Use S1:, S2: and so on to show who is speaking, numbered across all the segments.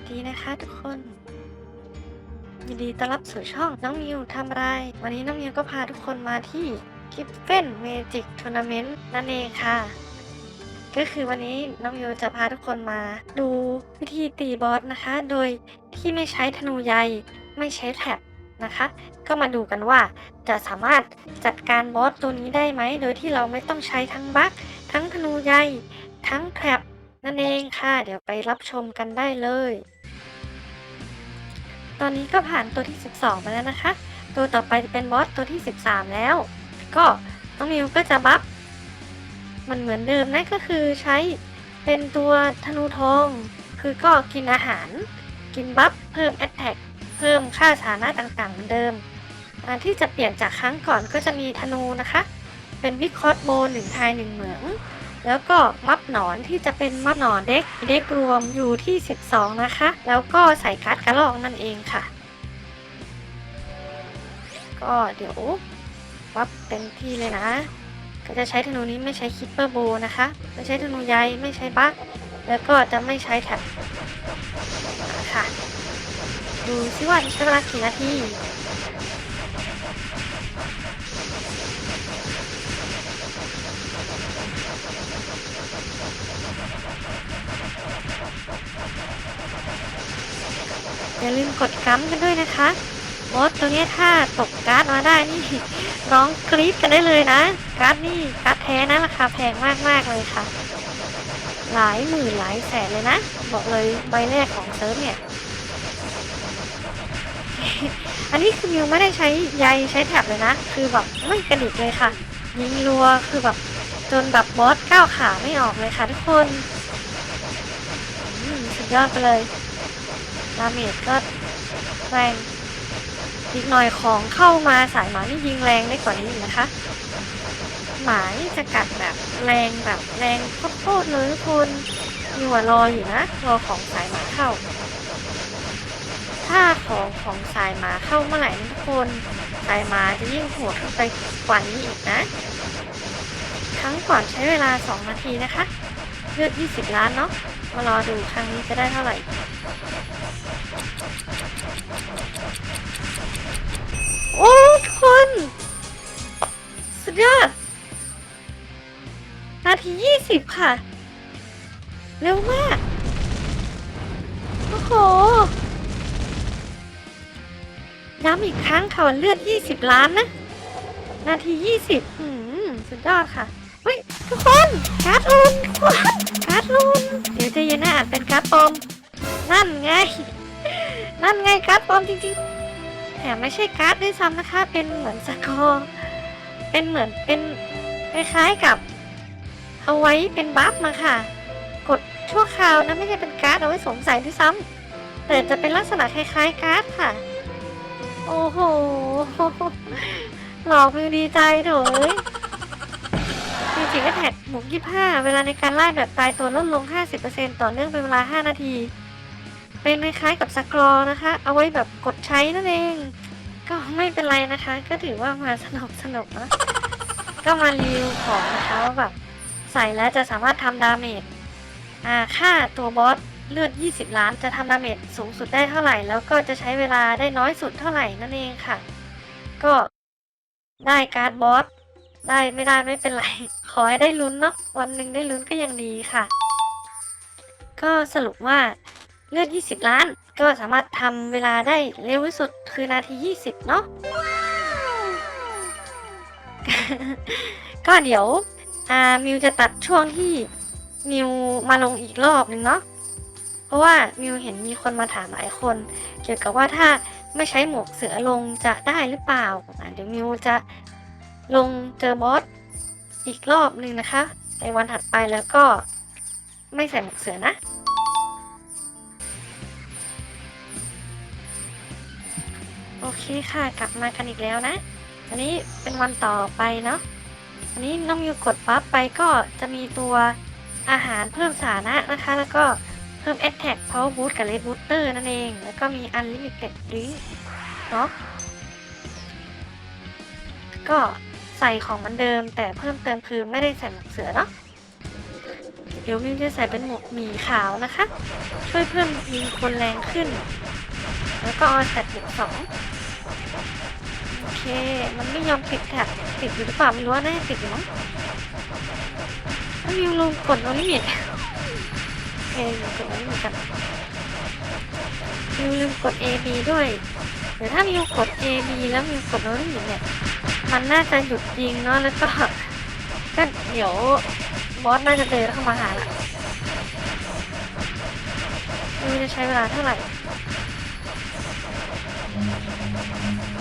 S1: สดีนะคะทุกคน ยินดีต้อนรับสู่ช่องน้องมิวทำไร วันนี้น้องมิวก็พาทุกคนมาที่กิฟเฟนเมจิกทัวร์นาเมนต์นั่นเองค่ะ ก็คือวันนี้น้องมิวจะพาทุกคนมา ดูวิธีตีบอสนะคะ โดยที่ไม่ใช้ธนูใยไม่ใช้แท็บนะคะ ก็มาดูกันว่าจะสามารถจัดการบอสตัวนี้ได้ไหม โดยที่เราไม่ต้องใช้ทั้งบัคทั้งธนูใยทั้งแท็บ นั่นเองค่ะ เดี๋ยวไปรับชมกันได้เลย ตอนนี้ก็ผ่านตัวที่ 12 มาแล้วนะคะ ตัวต่อไปจะเป็นบอสตัวที่ 13 แล้ว ก็น้องมิวก็จะบัฟมันเหมือนเดิมนะก็คือใช้เป็นตัวธนูทอง คือก็กินอาหาร กินบัฟเพิ่มแอตแทกเพิ่มค่าสถานะต่างๆเหมือนเดิมที่จะเปลี่ยนจากครั้งก่อนก็จะมีธนูนะคะ เป็นวิคอร์ดโบหนึ่งทายหนึ่งเหมือง แล้วก็มับหนอนที่จะเป็นมับหนอนเด็กเด็กรวมอยู่ที่ 12 นะคะ แล้วก็ใส่การ์ดกระรอกนั่นเองค่ะ ก็เดี๋ยววับเต็มที่เลยนะ ก็จะใช้ธนูนี้ไม่ใช้คิปเปอร์โบนะคะไม่ใช้ธนูใยไม่ใช้บัคแล้วก็จะไม่ใช้แท็บค่ะ ดูซิว่าใช้เวลากี่นาที อย่าลืมกดกัมกันด้วยนะคะบอสตัวนี้ถ้าตกการ์ดมาได้นี่ร้องกรี๊ดกันได้เลยนะ การ์ดนี่การ์ดแท้นะราคาแพงมากๆเลยค่ะ หลายหมื่นหลายแสนเลยนะ บอกเลยใบแรกของเซิร์ฟเนี่ย อันนี้คือมิวไม่ได้ใช้ใยใช้แท็บเลยนะ คือแบบไม่กระดิกเลยค่ะ ยิงรัวคือแบบ จนแบบบอสก้าวขาไม่ออกเลยค่ะทุกคนอืมสุดยอดไปเลยดาเมจก็แรงอีกหน่อยของเข้ามาสายหมานี่ยิงแรงได้กว่านี้อีกนะคะ หมานี่จะกัดแบบแรงแบบแรงโคตรเลยทุกคนมีหัวรออยู่นะรอของสายหมาเข้า ถ้าของของสายหมาเข้าเมื่อไหร่ทุกคนสายหมาจะยิ่งโหดขึ้นไปกว่านี้อีกนะ ครั้งก่อนใช้เวลา 2 นาทีนะคะ เลือด20 ล้านเนาะมารอดูครั้งนี้จะได้เท่าไหร่ โอ้ทุกคน สุดยอด นาทียี่สิบค่ะ เร็วมาก โอ้โหย้ำอีกครั้งค่ะว่าเลือดยี่สิบล้านนะ นาทียี่สิบหืม สุดยอดค่ะ ทุกคนการ์ดลูนทุกคนการ์ดลูนเดี๋ยวใจะเย็นนะอาจเป็นการ์ดปลอมนั่นไง นั่นไงการ์ดปลอมจริงๆแถมไม่ใช่การ์ดด้วยซ้ำนะคะ เป็นเหมือนสกอร์เป็นเหมือนเป็นคล้ายๆกับ เอาไว้เป็นบัฟมาค่ะ กดชั่วคราวนะไม่ใช่เป็นการ์ดเอาไว้สวมใส่ด้วยซ้ำแต่จะเป็นลักษณะคล้ายๆการ์ดค่ะ โอ้โหหลอกมิวดีใจโถยจ ริงๆก็แท็กหมุกยี่ห้าเวลาในการไล่แบบตายตัวลดลง 50%ต่อเนื่องเป็นเวลา 5 นาที เป็นคล้ายๆกับสกรอนะคะ เอาไว้แบบกดใช้นั่นเอง ก็ไม่เป็นไรนะคะ ก็ถือว่ามาสนุกสนุกๆนะก็มารีวิวของนะคะว่าแบบใส่แล้วจะสามารถทำดาเมจอ่าค่าตัวบอสเลือด 20 ล้านจะทำดาเมจสูงสุดได้เท่าไหร่ แล้วก็จะใช้เวลาได้น้อยสุดเท่าไหร่นั่นเองค่ะ ก็ได้การบอสได้ไม่ได้ไม่เป็นไร ขอให้ได้ลุ้นเนาะวันหนึ่งได้ลุ้นก็ยังดีค่ะ ก็สรุปว่าเลือด 20 ล้าน ก็สามารถทำเวลาได้เร็วที่สุดคือนาที 20 เนาะก็เดี๋ยวอ่ามิวจะตัดช่วงที่มิวมาลงอีกรอบหนึ่งเนาะเพราะว่ามิวเห็นมีคนมาถามหลายคน เกี่ยวกับว่าถ้าไม่ใช้หมวกเสือลงจะได้หรือเปล่าเดี๋ยวมิวจะลงเจอบอส อีกรอบหนึ่งนะคะ ในวันถัดไปแล้วก็ไม่ใส่หมวกเสือนะโอเคค่ะกลับมากันอีกแล้วนะ อันนี้เป็นวันต่อไปเนาะอันนี้น้องมิวกดปั๊บไปก็จะมีตัวอาหารเพิ่มสานะนะคะ แล้วก็เพิ่ม Attack Power Boost กับ Red Booster นั่นเอง แล้วก็มี Unlimited Drink เนาะก็ ใส่ของเหมือนเดิม แต่เพิ่มเติมคือไม่ได้ใส่หมวกเสือเนาะเดี๋ยวมิวจะใส่เป็นหมวกหมีขาวนะคะ ช่วยเพิ่มยิงคนแรงขึ้น แล้วก็เอาแท็บบวกสองโอเค มันไม่ยอมติดแท็บติดอยู่หรือเปล่าไม่รู้ว่าน่าจะติดอยู่มั้งถ้ามิวลงกดโอลิมิตโอเคกดโอลิมิตกันมิวลืมกด A B ด้วยเดี๋ยวถ้ามิวกด A B แล้วมิวกดโอลิมิตเนี่ย มันน่าจะหยุดยิงเนาะแล้วก็ก็เดี๋ยวบอสน่าจะเดินเข้ามาหาละไม่รู้จะใช้เวลาเท่าไหร่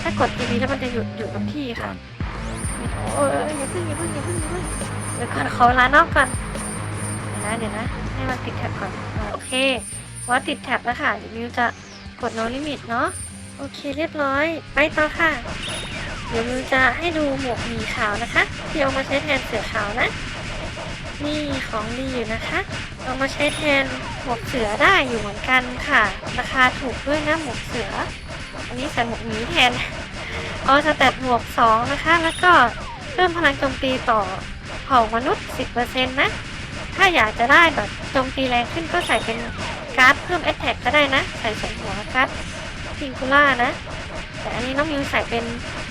S1: ถ้ากด A B แล้วมันจะหยุดหยุดกับที่ค่ะโอ้ยอย่าเพิ่งอย่าพิ่งอย่าพิ่งอย่าพิ่งเดี๋ยวก่อนขอเวลานอกก่อนนะเดี๋ยวนะ ให้มันติดแท็บก่อนโอเคว่าติดแท็บแล้วค่ะเดี๋ยวมิวจะกด no limit เนาะโอเคเรียบร้อย ไปต่อค่ะ เดี๋ยวมิวจะให้ดูหมวกหมีขาวนะคะที่เอามาใช้แทนเสือขาวนะ นี่ของดีอยู่นะคะเอามาใช้แทนหมวกเสือได้อยู่เหมือนกันค่ะ ราคาถูกด้วยนะหมวกเสือ อันนี้ใส่หมวกหมีแทน เอาสแตทหมวกสองนะคะ แล้วก็เพิ่มพลังโจมตีต่อเผ่ามนุษย์ 10%นะ ถ้าอยากจะได้แบบโจมตีแรงขึ้นก็ใส่เป็นการ์ดเพิ่มแอ t แทกก็ได้นะ ใส่สมหัวการ์ดพิงคูล่านะ แต่อันนี้น้องมิวใส่เป็น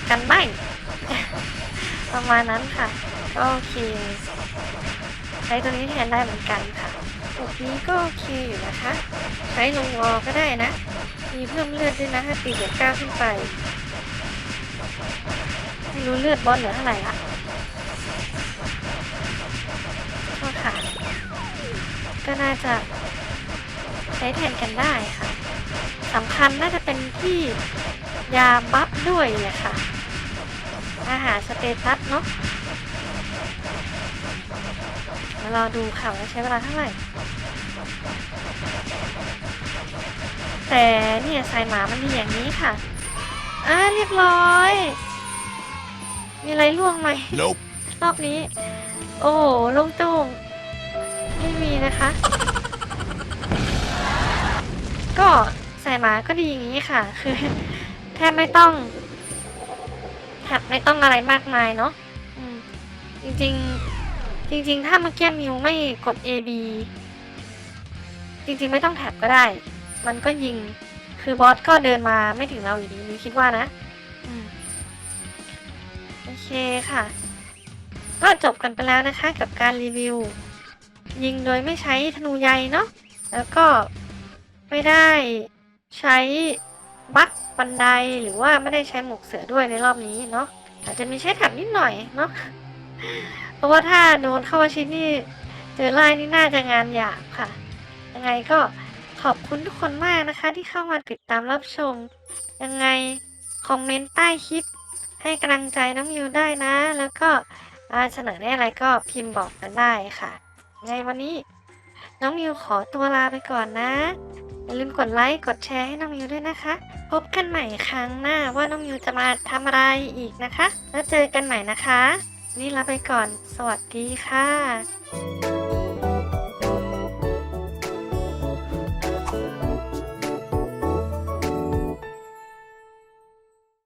S1: กันใบประมาณนั้นค่ะ ก็โอเคใช้ตัวนี้แทนได้เหมือนกันค่ะตัวนี้ก็โอเคอยู่นะคะ ใช้ลงวอก็ได้นะ มีเพิ่มเลือดด้วยนะถ้าตีเหลือเก้าขึ้นไป ไม่รู้เลือดบอสเหลือเท่าไหร่ละก็ค่ะ ก็น่าจะใช้แทนกันได้ค่ะสำคัญน่าจะเป็นที่ยาบัฟด้วยเลยค่ะ อาหารสเตตัสเนาะมารอดูค่ะว่าใช้เวลาเท่าไหร่ แต่เนี่ยสายหมามันมีอย่างนี้ค่ะ อ่าเรียบร้อย มีอะไรล่วงไหม
S2: Nope.
S1: รอบนี้ โอ้โหโลงโจงไม่มีนะคะ ก็ใส่หมาก็ดีอย่างนี้ค่ะ คือแทบไม่ต้อง แทบไม่ต้องอะไรมากมายเนาะจริงๆ จริง ๆ ถ้าเมื่อกี้มิวไม่กด A B จริง ๆ ไม่ต้องแท็บก็ได้ มันก็ยิง คือบอสก็เดินมาไม่ถึงเราอยู่ดีมิวคิดว่านะอโอเคค่ะ ก็จบกันไปแล้วนะคะ กับการรีวิว ยิงโดยไม่ใช้ธนูใยเนาะแล้วก็ไม่ได้ใช้ บัคบันไดหรือว่าไม่ได้ใช้หมวกเสือด้วยในรอบนี้เนาะอาจจะมีใช้แถบนิดหน่อยเนาะเพราะว่าถ้าโดนเข้ามาชิดนี่เจอไล่นี่น่าจะงานหยาบค่ะ ยังไงก็ขอบคุณทุกคนมากนะคะ ที่เข้ามาติดตามรับชม ยังไงคอมเมนต์ใต้คลิป ให้กำลังใจน้องมิวได้นะ แล้วก็เสนอได้อะไรก็พิมพ์บอกกันได้ค่ะ ไงวันนี้ น้องมิวขอตัวลาไปก่อนนะ อย่าลืมกดไลค์กดแชร์ให้น้องมิวด้วยนะคะ พบกันใหม่ครั้งหน้าว่าน้องมิวจะมาทำอะไรอีกนะคะ แล้วเจอกันใหม่นะคะ นี่ลาไปก่อน สวัสดีค่ะ